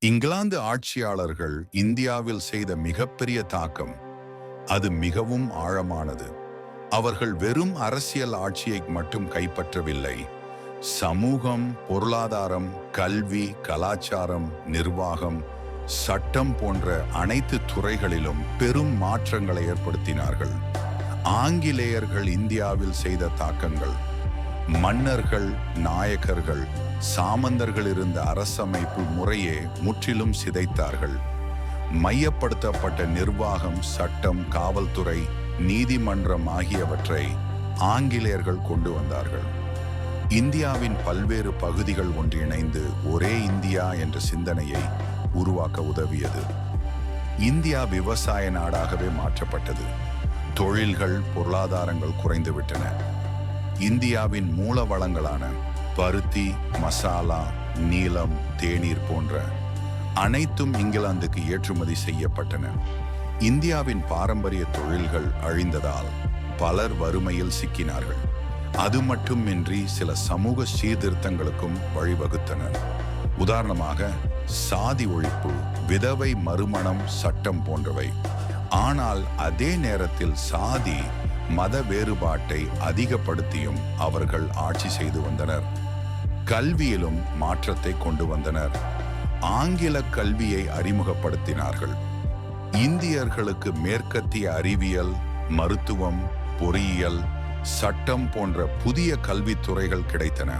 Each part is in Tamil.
இங்கிலாந்து ஆட்சியாளர்கள் இந்தியாவில் செய்த மிகப்பெரிய தாக்கம். அது மிகவும் ஆழமானது. அவர்கள் வெறும் அரசியல் ஆட்சியை மட்டும் கைப்பற்றவில்லை. சமூகம் பொருளாதாரம் கல்வி கலாச்சாரம் நிர்வாகம் சட்டம் போன்ற அனைத்து துறைகளிலும் பெரும் மாற்றங்களை ஏற்படுத்தினார்கள். ஆங்கிலேயர்கள் இந்தியாவில் செய்த தாக்கங்கள் மன்னர்கள் நாயக்கர்கள் சாமந்தர்கள் இருந்த அரசமைப்பு முறையே முற்றிலும் சிதைத்தார்கள். மையப்படுத்தப்பட்ட நிர்வாகம் சட்டம் காவல்துறை நீதிமன்றம் ஆகியவற்றை ஆங்கிலேயர்கள் கொண்டு வந்தார்கள். இந்தியாவின் பல்வேறு பகுதிகள் ஒன்றிணைந்து ஒரே இந்தியா என்ற சிந்தனையை உருவாக்க உதவியது. இந்தியா விவசாய நாடாகவே மாற்றப்பட்டது. தொழில்கள் பொருளாதாரங்கள் குறைந்துவிட்டன. இந்தியாவின் மூல வளங்களான பருத்தி மசாலா நீலம் தேநீர் போன்ற அனைத்தும் இங்கிலாந்துக்கு ஏற்றுமதி செய்யப்பட்டன. இந்தியாவின் பாரம்பரிய தொழில்கள் அழிந்ததால் பலர் வறுமையில் சிக்கினார்கள். அது மட்டுமின்றி சில சமூக சீர்திருத்தங்களுக்கும் வழிவகுத்தனர் உதாரணமாக சாதி ஒழிப்பு விதவை மறுமணம் சட்டம் போன்றவை. ஆனால் அதே நேரத்தில் சாதி மத வேறுபாட்டை அதிகப்படுத்தியும் அவர்கள் ஆட்சி செய்து வந்தனர். கல்வியிலும் மாற்றத்தை கொண்டு வந்தனர். ஆங்கில கல்வியை அறிமுகப்படுத்தினார்கள். இந்தியர்களுக்கு மேற்கத்திய அறிவியல் மருத்துவம் பொறியியல் சட்டம் போன்ற புதிய கல்வித்துறைகள் கிடைத்தன.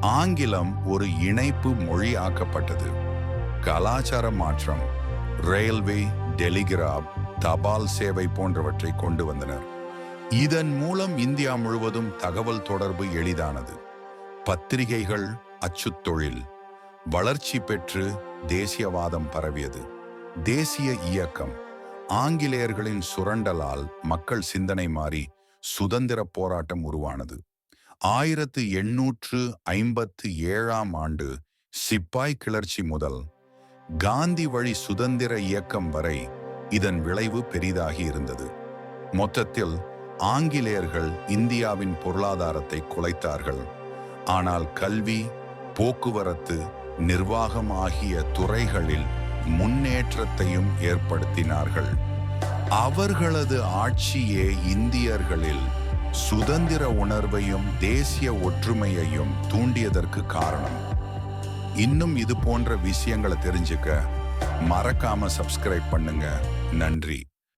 ஆங்கிலம் ஒரு இணைப்பு மொழி ஆக்கப்பட்டது. கலாச்சார மாற்றம் ரயில்வே டெலிகிராப் தபால் சேவை போன்றவற்றை கொண்டு வந்தனர். இதன் மூலம் இந்தியா முழுவதும் தகவல் தொடர்பு எளிதானது. பத்திரிகைகள் அச்சுத்தொழில் வளர்ச்சி பெற்று தேசியவாதம் பரவியது. தேசிய இயக்கம் ஆங்கிலேயர்களின் சுரண்டலால் மக்கள் சிந்தனை மாறி சுதந்திர போராட்டம் உருவானது. ஆயிரத்து எண்ணூற்று ஐம்பத்து ஏழாம் ஆண்டு சிப்பாய் கிளர்ச்சி முதல் காந்தி வழி சுதந்திர இயக்கம் வரை இதன் விளைவு பெரிதாகி இருந்தது. மொத்தத்தில் ஆங்கிலேயர்கள் இந்தியாவின் பொருளாதாரத்தை குலைத்தார்கள். ஆனால் கல்வி போக்குவரத்து நிர்வாகம் ஆகிய துறைகளில் முன்னேற்றத்தையும் ஏற்படுத்தினார்கள். அவர்களது ஆட்சியே இந்தியர்களில் சுதந்திர உணர்வையும் தேசிய ஒற்றுமையையும் தூண்டியதற்கு காரணம். இன்னும் இது போன்ற விஷயங்களை தெரிஞ்சுக்க மறக்காம சப்ஸ்கிரைப் பண்ணுங்க. நன்றி.